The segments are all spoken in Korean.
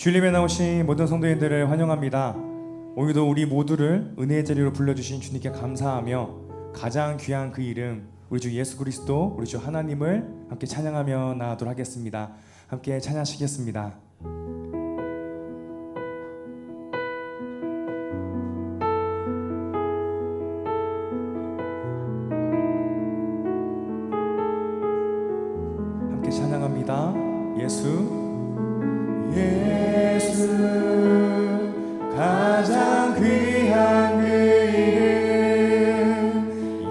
주님에 나오신 모든 성도님들을 환영합니다. 오늘도 우리 모두를 은혜의 자리로 불러주신 주님께 감사하며 가장 귀한 그 이름 우리 주 예수 그리스도 우리 주 하나님을 함께 찬양하며 나아가도록 하겠습니다. 함께 찬양하시겠습니다. 함께 찬양합니다. 예수 귀한 그 이름.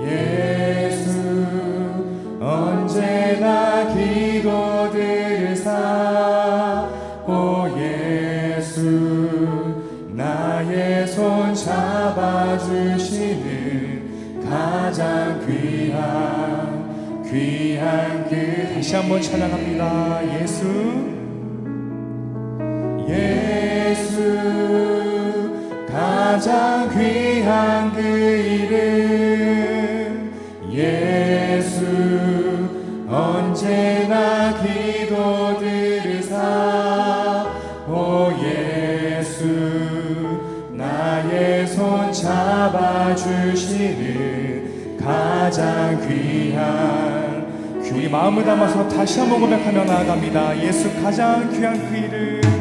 예수 언제나 기도들을 사오 예수 나의 손 잡아주시는 가장 귀한 귀한 그 다시 한번 찬양합니다. 예수 예수 가장 귀한 그 이름. 예수 언제나 기도들을 사오 예수 나의 손 잡아주시는 가장 귀한 우리 마음을 담아서 다시 한번 고백하며 나아갑니다. 예수 가장 귀한 그 이름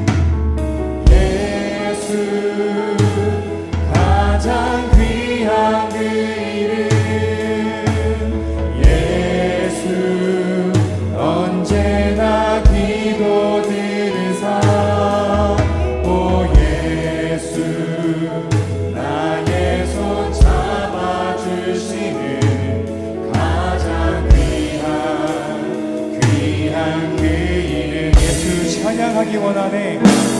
예수 찬양하기 원하네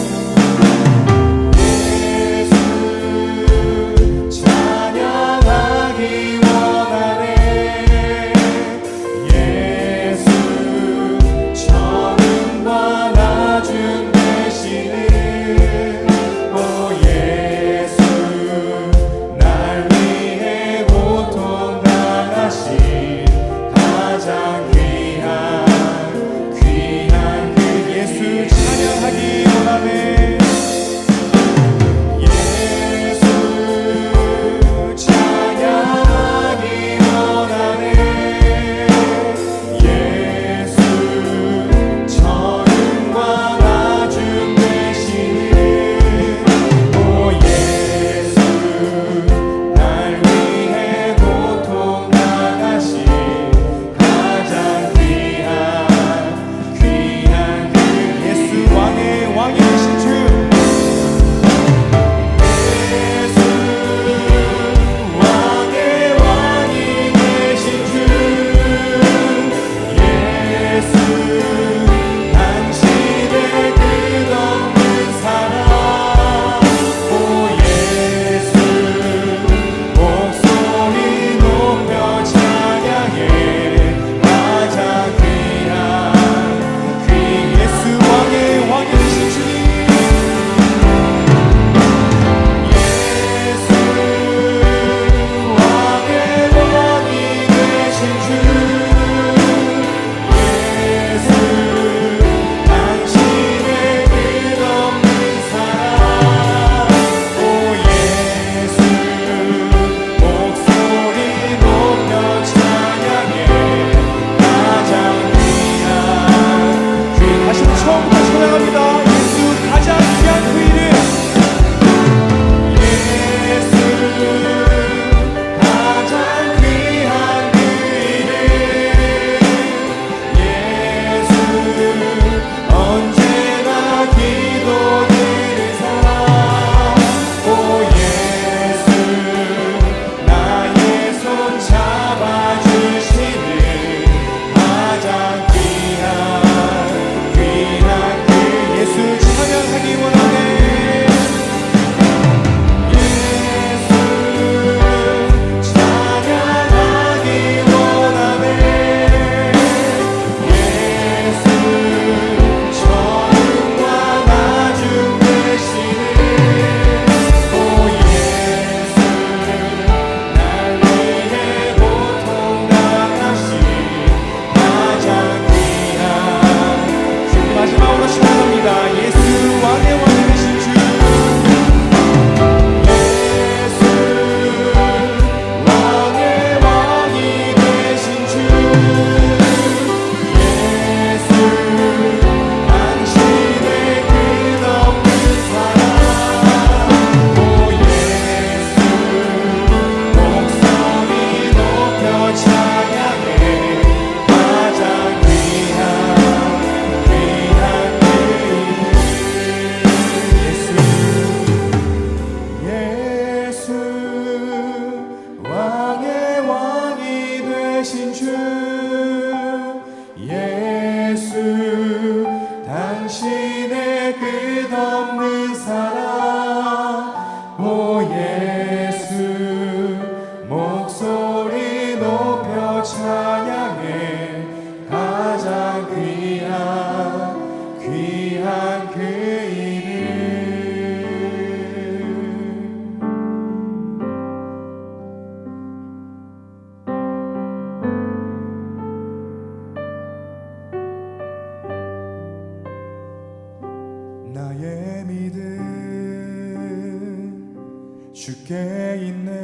주께 있네.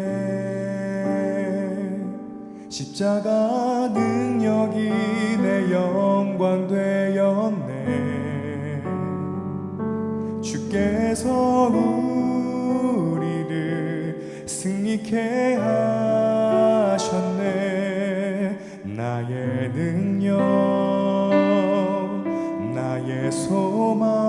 십자가 능력이 내 영광 되었네. 주께서 우리를 승리케 하셨네. 나의 능력 나의 소망